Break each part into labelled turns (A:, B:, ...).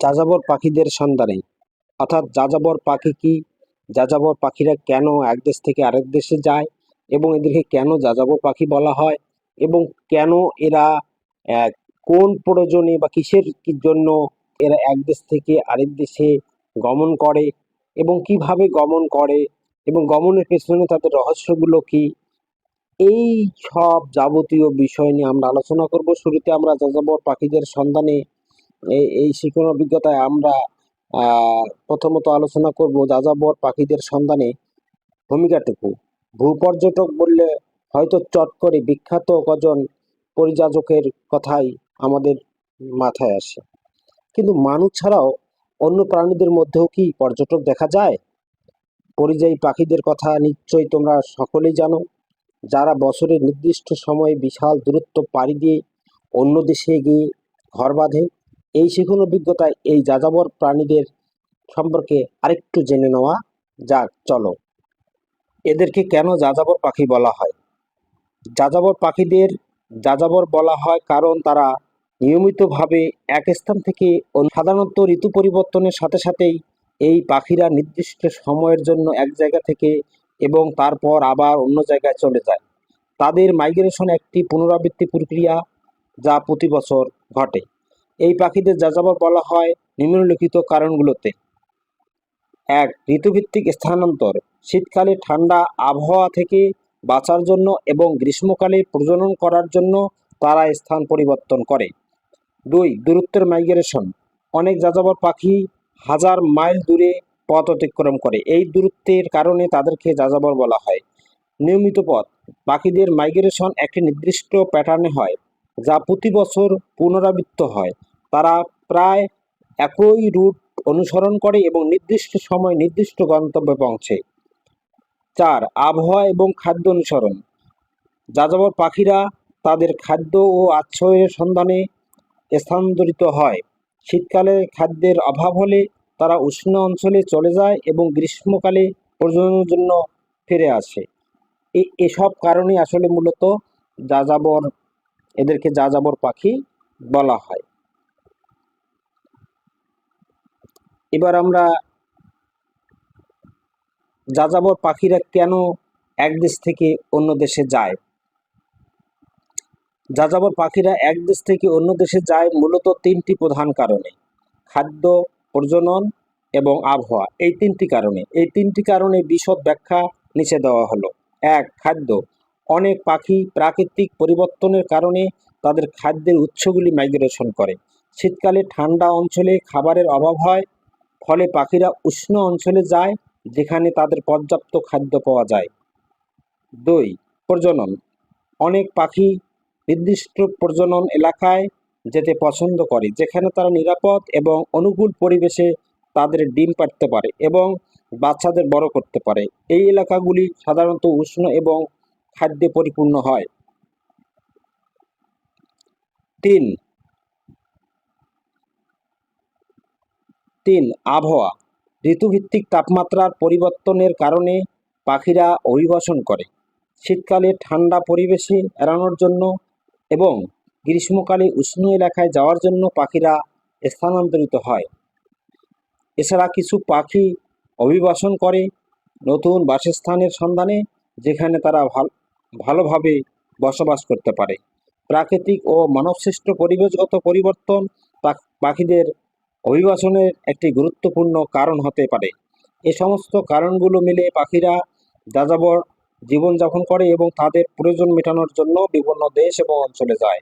A: যাযাবর পাখিদের সন্ধানে। অর্থাৎ যাযাবর পাখি কি? যাযাবর পাখিরা কেন এক দেশ থেকে আরেক দেশে যায় এবং এদেরকে কেন যাযাবর পাখি বলা হয় এবং কেন এরা কোন প্রয়োজনে বা কিসের জন্য এরা এক দেশ থেকে আরেক দেশে গমন করে এবং কীভাবে গমন করে এবং গমনের পেছনে তাদের রহস্যগুলো কি? এই সব যাবতীয় বিষয় নিয়ে আমরা আলোচনা করব। শুরুতে আমরা যাযাবর পাখিদের সন্ধানে এই এই শিক্ষণ অভিজ্ঞতায় আমরা প্রথমত আলোচনা করব যাযাবর পাখিদের সন্ধানে ভূমিকাটুকু। ভূপর্যটক বললে হয়তো চট করে বিখ্যাত কজন পরিযাজকের কথাই আমাদের মাথায় আসে। কিন্তু মানুষ ছাড়াও অন্য প্রাণীদের মধ্যেও কি পর্যটক দেখা যায়? পরিযায়ী পাখিদের কথা নিশ্চয়ই তোমরা সকলেই জানো। যারা বছরের নির্দিষ্ট সময়ে বিশাল দূরত্ব পাড়ি দিয়ে অন্য দেশে গিয়ে ঘর বাঁধে এই শিখন অভিজ্ঞতায় এই যাযাবর প্রাণীদের সম্পর্কে আরেকটু জেনে নেওয়া যাক, চলো। এদেরকে কেন যাযাবর পাখি বলা হয়? যাযাবর পাখিদের যাযাবর বলা হয় কারণ তারা নিয়মিতভাবে এক স্থান থেকে সাধারণত ঋতু পরিবর্তনের সাথে সাথেই এই পাখিরা নির্দিষ্ট সময়ের জন্য এক জায়গা থেকে এবং তারপর আবার অন্য জায়গায় চলে যায়। তাদের মাইগ্রেশন একটি পুনরাবৃত্তি প্রক্রিয়া যা প্রতি বছর ঘটে। এই পাখিদের যাযাবর বলা হয় নিম্নলিখিত কারণগুলোতে। এক, ঋতুভিত্তিক স্থানান্তর। শীতকালে ঠান্ডা আবহাওয়া থেকে বাঁচার জন্য এবং গ্রীষ্মকালে প্রজনন করার জন্য তারা স্থান পরিবর্তন করে। দুই, দূরত্বের মাইগ্রেশন। অনেক যাযাবর পাখি হাজার মাইল দূরে পথ অতিক্রম করে। এই দূরত্বের কারণে তাদেরকে যাযাবর বলা হয়। নিয়মিত পথ। পাখিদের মাইগ্রেশন একটি নির্দিষ্ট প্যাটার্নে হয়, যা প্রতি বছর পুনরাবৃত্ত হয়। তারা প্রায় একই রুট অনুসরণ করে এবং নির্দিষ্ট সময় নির্দিষ্ট গন্তব্যে পৌঁছে। চার, আবহাওয়া এবং খাদ্য অনুসরণ। যাযাবর পাখিরা তাদের খাদ্য ও আশ্রয়ের সন্ধানে স্থানান্তরিত হয়। শীতকালে খাদ্যের অভাব হলে তারা উষ্ণ অঞ্চলে চলে যায় এবং গ্রীষ্মকালে প্রজননের জন্য ফিরে আসে। এসব কারণে আসলে মূলত যাযাবর, এদেরকে যাযাবর পাখি বলা হয়। এবার আমরা যাযাবর পাখিরা কেন এক দেশ থেকে অন্য দেশে যায়? যাযাবর পাখিরা এক দেশ থেকে অন্য দেশে যায় মূলত তিনটি প্রধান কারণে, খাদ্য প্রজনন এবং আবহাওয়া। এই তিনটি কারণে, এই তিনটি কারণে বিশদ ব্যাখ্যা নিচে দেওয়া হলো। এক, খাদ্য। অনেক পাখি প্রাকৃতিক পরিবর্তনের কারণে তাদের খাদ্যের উৎসগুলি মাইগ্রেশন করে। শীতকালে ঠান্ডা অঞ্চলে খাবারের অভাব হয় ফলে পাখিরা উষ্ণ অঞ্চলে যায়, যেখানে তাদের পর্যাপ্ত খাদ্য পাওয়া যায়। দুই, প্রজনন। অনেক পাখি নির্দিষ্ট প্রজনন এলাকায় যেতে পছন্দ করে, যেখানে তারা নিরাপদ এবং অনুকূল পরিবেশে তাদের ডিম পাড়তে পারে এবং বাচ্চাদের বড় করতে পারে। এই এলাকাগুলি সাধারণত উষ্ণ এবং খাদ্যে পরিপূর্ণ হয়। তিন তিন আবহাওয়া ঋতুভিত্তিক তাপমাত্রার পরিবর্তনের কারণে পাখিরা অভিবাসন করে। শীতকালে ঠান্ডা পরিবেশে এড়ানোর জন্য এবং গ্রীষ্মকালে উষ্ণ এলাকায় যাওয়ার জন্য পাখিরা স্থানান্তরিত হয়। এছাড়া কিছু পাখি অভিবাসন করে নতুন বাসস্থানের সন্ধানে, যেখানে তারা ভালো, ভালোভাবে বসবাস করতে পারে। প্রাকৃতিক ও মানবসৃষ্ট পরিবেশগত পরিবর্তন পাখ- পাখিদের অভিবাসনের একটি গুরুত্বপূর্ণ কারণ হতে পারে। এ সমস্ত কারণগুলো মিলে পাখিরা যাযাবর জীবনযাপন করে এবং তাদের প্রয়োজন মেটানোর জন্য বিভিন্ন দেশ এবং অঞ্চলে যায়।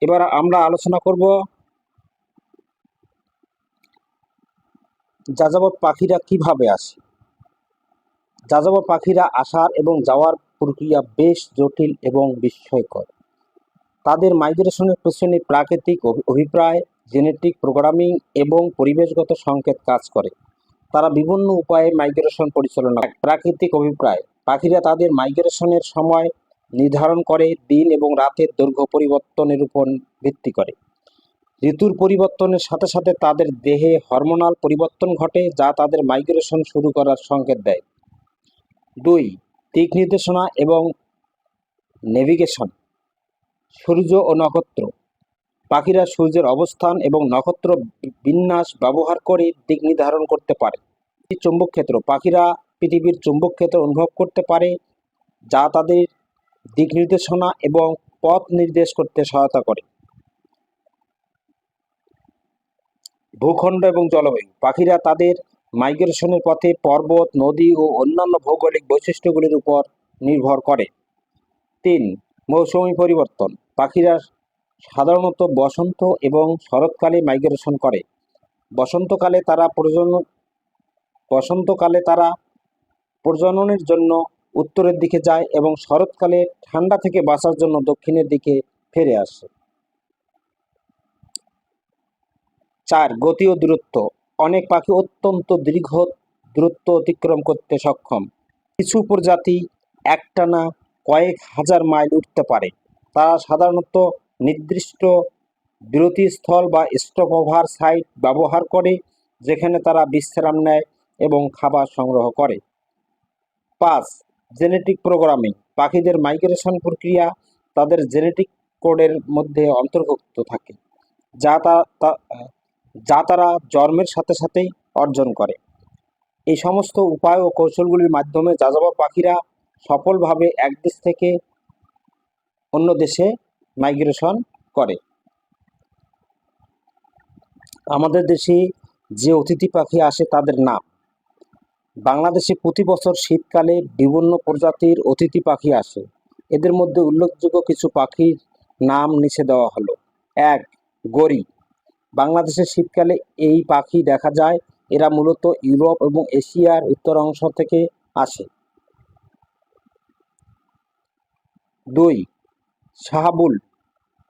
A: এবার আমরা আলোচনা করব যাযাবর পাখিরা কীভাবে আসে। যাযাবর পাখিরা আসার এবং যাওয়ার প্রক্রিয়া বেশ জটিল এবং বিস্ময়কর। তাদের মাইগ্রেশনের পেছনে প্রাকৃতিক অভি- অভিপ্রায় জেনেটিক প্রোগ্রামিং এবং পরিবেশগত সংকেত কাজ করে। তারা বিভিন্ন উপায়ে মাইগ্রেশন পরিচালনা। প্রাকৃতিক অভিপ্রায়। পাখিরা তাদের মাইগ্রেশনের সময় নির্ধারণ করে, দিন এবং রাতের দৈর্ঘ্য পরিবর্তনের উপর ভিত্তি করে। ঋতুর পরিবর্তনের সাথে সাথে তাদের দেহে হরমোনাল পরিবর্তন ঘটে, যা তাদের মাইগ্রেশন শুরু করার সংকেত দেয়। দুই, দিক নির্দেশনা এবং নেভিগেশন সূর্য ও নক্ষত্র। পাখিরা সূর্যের অবস্থান এবং নক্ষত্র বিন্যাস ব্যবহার করে দিক নির্ধারণ করতে পারে। চৌম্বক ক্ষেত্র পাখিরা পৃথিবীর চৌম্বক ক্ষেত্র অনুভব করতে পারে, যা তাদের দিক নির্দেশনা এবং পথ নির্দেশ করতে সহায়তা করে। ভূখণ্ড এবং জলবায়ু। পাখিরা তাদের মাইগ্রেশনের পথে পর্বত, নদী ও অন্যান্য ভৌগোলিক বৈশিষ্ট্যগুলির উপর নির্ভর করে। তিন, মৌসুমী পরিবর্তন। পাখিরা সাধারণত বসন্ত এবং শরৎকালে মাইগ্রেশন করে। বসন্তকালে তারা প্রজনন বসন্তকালে তারা প্রজননের জন্য উত্তরের দিকে যায় এবং শরৎকালে ঠান্ডা থেকে বাঁচার জন্য দক্ষিণের দিকে ফিরে আসে। চার, গতি ও দূরত্ব। অনেক পাখি অত্যন্ত দীর্ঘ দূরত্ব অতিক্রম করতে সক্ষম। কিছু প্রজাতি একটানা কয়েক হাজার মাইল উঠতে পারে। তারা সাধারণত নির্দিষ্ট বিরতিস্থল বা স্টপ ওভার সাইট ব্যবহার করে, যেখানে তারা বিশ্রাম নেয় এবং খাবার সংগ্রহ করে। পাঁচ জেনেটিক প্রোগ্রামিং পাখিদের মাইগ্রেশন প্রক্রিয়া তাদের জেনেটিক কোডের মধ্যে অন্তর্ভুক্ত থাকে, যা তা, যা তারা জন্মের সাথে সাথেই অর্জন করে। এই সমস্ত উপায় ও কৌশলগুলির মাধ্যমে যাযাবর পাখিরা সফলভাবে এক দেশ থেকে অন্য দেশে মাইগ্রেশন করে। আমাদের দেশে যে অতিথি পাখি আসে তাদের নাম। বাংলাদেশে প্রতি বছর শীতকালে বিভিন্ন প্রজাতির অতিথি পাখি আসে। এদের মধ্যে উল্লেখযোগ্য কিছু পাখির নাম নিচে দেওয়া হলো। এক, গরি। বাংলাদেশের শীতকালে এই পাখি দেখা যায়। এরা মূলত ইউরোপ এবং এশিয়ার উত্তর অংশ থেকে আসে। দুই শাহাবুল।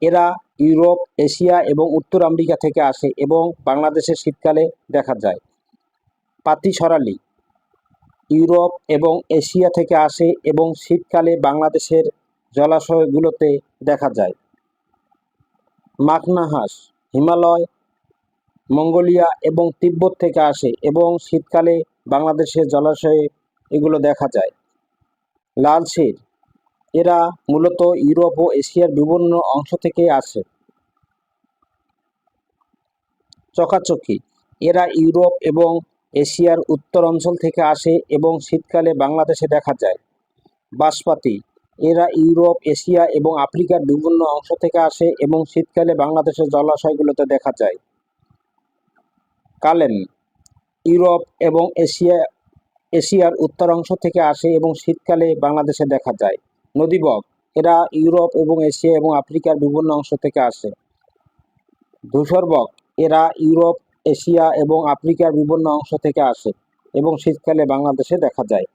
A: এরা ইউরোপ, এশিয়া এবং উত্তর আমেরিকা থেকে আসে এবং বাংলাদেশের শীতকালে দেখা যায়। পাতি সরালি, ইউরোপ এবং এশিয়া থেকে আসে এবং শীতকালে বাংলাদেশের জলাশয়গুলোতে দেখা যায়। মাখনা হাঁস হিমালয়, মঙ্গোলিয়া এবং তিব্বত থেকে আসে এবং শীতকালে বাংলাদেশের জলাশয়ে এগুলো দেখা যায়। লাল শির এরা মূলত ইউরোপ ও এশিয়ার বিভিন্ন অংশ থেকে আসে। চকাচকি। এরা ইউরোপ এবং এশিয়ার উত্তর অঞ্চল থেকে আসে এবং শীতকালে বাংলাদেশে দেখা যায়। বাঁশপাতি। এরা ইউরোপ, এশিয়া এবং আফ্রিকার বিভিন্ন অংশ থেকে আসে এবং শীতকালে বাংলাদেশের জলাশয়গুলোতে দেখা যায়। কালেন। ইউরোপ এবং এশিয়া, এশিয়ার উত্তর অংশ থেকে আসে এবং শীতকালে বাংলাদেশে দেখা যায়। নদীবক এরা ইউরোপ এবং এশিয়া এবং আফ্রিকার বিভিন্ন অংশ থেকে আসে। ধূসরবক এরা ইউরোপ, এশিয়া এবং আফ্রিকার বিভিন্ন অংশ থেকে আসে এবং শীতকালে বাংলাদেশে দেখা যায়।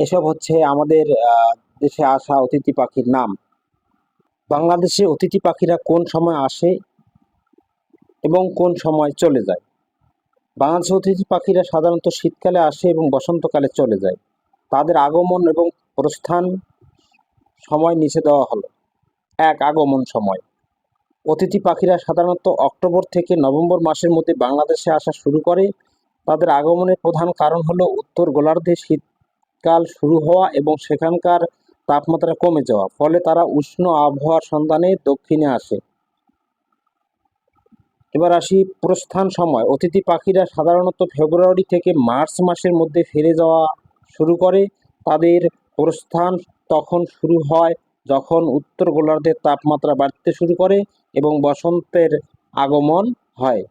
A: এসব হচ্ছে আমাদের দেশে আসা অতিথি পাখির নাম। বাংলাদেশে অতিথি পাখিরা কোন সময় আসে এবং কোন সময় চলে যায়? বাংলাদেশে অতিথি পাখিরা সাধারণত শীতকালে আসে এবং বসন্তকালে চলে যায়। তাদের আগমন এবং প্রস্থান সময় নিচে দেওয়া হলো। এক আগমন সময়। অতিথি পাখিরা সাধারণত অক্টোবর থেকে নভেম্বর মাসের মধ্যে বাংলাদেশে আসা শুরু করে। তাদের আগমনের প্রধান কারণ হলো উত্তর গোলার্ধে শীতকাল শুরু হওয়া এবং সেখানকার তাপমাত্রা কমে যাওয়া, ফলে তারা উষ্ণ আবহাওয়ার সন্ধানে দক্ষিণে আসে। এবার আসি প্রস্থান সময়। অতিথি পাখিরা সাধারণত ফেব্রুয়ারি থেকে মার্চ মাসের মধ্যে ফিরে যাওয়া শুরু করে। তাদের প্রস্থান তখন শুরু হয় যখন উত্তর গোলার্ধের তাপমাত্রা বাড়তে শুরু করে এবং বসন্তের আগমন হয়।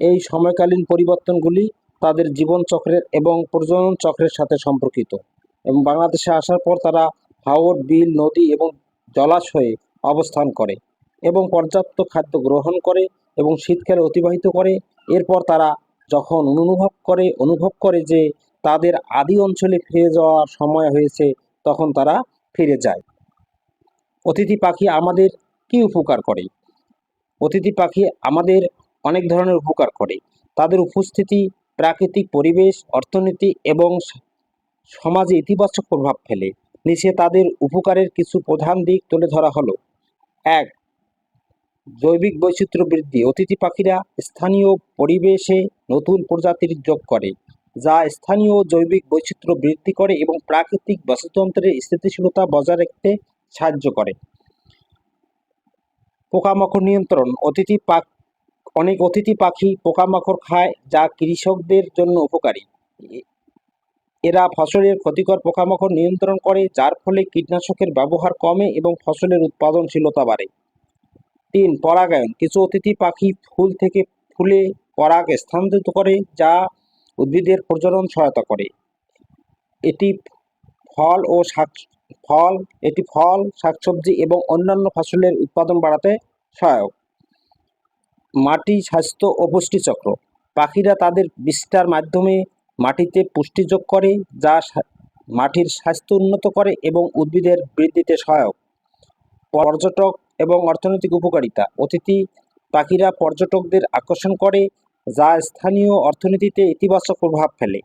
A: এই সময়কালীন পরিবর্তনগুলি তাদের জীবন চক্রের এবং প্রজনন চক্রের সাথে সম্পর্কিত এবং বাংলাদেশে আসার পর তারা হাওড় বিল, নদী এবং জলাশয়ে অবস্থান করে এবং পর্যাপ্ত খাদ্য গ্রহণ করে এবং শীতকালে অতিবাহিত করে। এরপর তারা যখন অনুভব করে অনুভব করে যে তাদের আদি অঞ্চলে ফিরে যাওয়ার সময় হয়েছে, তখন তারা ফিরে যায়। অতিথি পাখি আমাদের কি উপকার করে? অতিথি পাখি আমাদের অনেক ধরনের উপকার করে। তাদের উপস্থিতি, প্রাকৃতিক পরিবেশ, অর্থনীতি এবং সমাজে ইতিবাচক প্রভাব ফেলে। নিচে তাদের উপকারের কিছু প্রধান দিক তুলে ধরা হলো। এক, জৈবিক বৈচিত্র্য বৃদ্ধি। অতিথি পাখিরা স্থানীয় পরিবেশে নতুন প্রজাতির যোগ করে। যা স্থানীয় জৈবিক বৈচিত্র্য বৃদ্ধি করে এবং প্রাকৃতিক বাস্তুতন্ত্রের স্থিতিশীলতা বজায় রাখতে সাহায্য করে। পোকামাকড় নিয়ন্ত্রণ। অতিথি পাক অনেক অতিথি পাখি পোকামাকড় খায় যা কৃষকদের জন্য উপকারী। এরা ফসলের ক্ষতিকর পোকামাকড় নিয়ন্ত্রণ করে, যার ফলে কীটনাশকের ব্যবহার কমে এবং ফসলের উৎপাদনশীলতা বাড়ে। তিন, পরাগায়ন। কিছু অতিথি পাখি ফুল থেকে ফুলে পরাগ স্থানান্তরিত করে, যা উদ্ভিদের প্রজনন সহায়তা করে। এটি ফল ও শাক, ফল, এটি ফল, শাকসবজি এবং অন্যান্য ফসলের উৎপাদন বাড়াতে সহায়ক। মাটি স্বাস্থ্য ও পুষ্টিচক্র। পাখিরা তাদের বিস্তার মাধ্যমে মাটিতে পুষ্টি যোগ করে, যা মাটির স্বাস্থ্য উন্নত করে এবং উদ্ভিদের বৃদ্ধিতে সহায়ক। পর্যটক এবং অর্থনৈতিক উপকারিতা। অতিথি পাখিরা পর্যটকদের আকর্ষণ করে যা স্থানীয় অর্থনীতিতে ইতিবাচক প্রভাব ফেলে।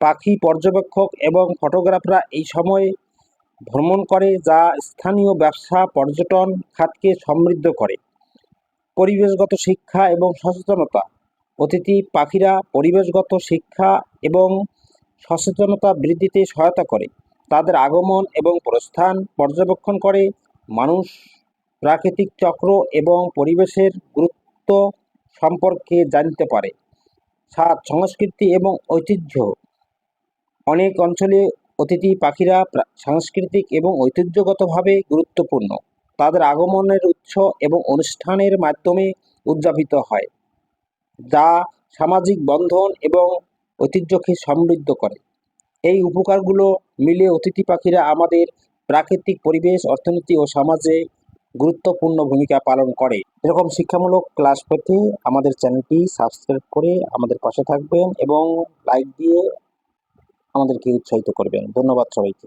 A: পাখি পর্যবেক্ষক এবং ফটোগ্রাফাররা এই সময়ে ভ্রমণ করে যা স্থানীয় ব্যবসা, পর্যটন খাতকে সমৃদ্ধ করে। পরিবেশগত শিক্ষা এবং সচেতনতা। অতিথি পাখিরা পরিবেশগত শিক্ষা এবং সচেতনতা বৃদ্ধিতে সহায়তা করে। তাদের আগমন এবং প্রস্থান পর্যবেক্ষণ করে। মানুষ, প্রাকৃতিক চক্র এবং পরিবেশের গুরুত্ব সম্পর্কে জানতে পারে। সাত, সংস্কৃতি এবং ঐতিহ্য। অনেক অঞ্চলে অতিথি পাখিরা সাংস্কৃতিক এবং ঐতিহ্যগতভাবে গুরুত্বপূর্ণ। তাদের আগমনের উৎস এবং অনুষ্ঠানের মাধ্যমে উদযাপিত হয়, যা সামাজিক বন্ধন এবং ঐতিহ্যকে সমৃদ্ধ করে। এই উপকারগুলো মিলে অতিথি পাখিরা আমাদের প্রাকৃতিক পরিবেশ, অর্থনীতি ও সমাজে গুরুত্বপূর্ণ ভূমিকা পালন করে। এরকম শিক্ষামূলক ক্লাস পেতে আমাদের চ্যানেলটি সাবস্ক্রাইব করে আমাদের পাশে থাকবেন এবং লাইক দিয়ে আমাদেরকে উৎসাহিত করবেন। ধন্যবাদ সবাইকে।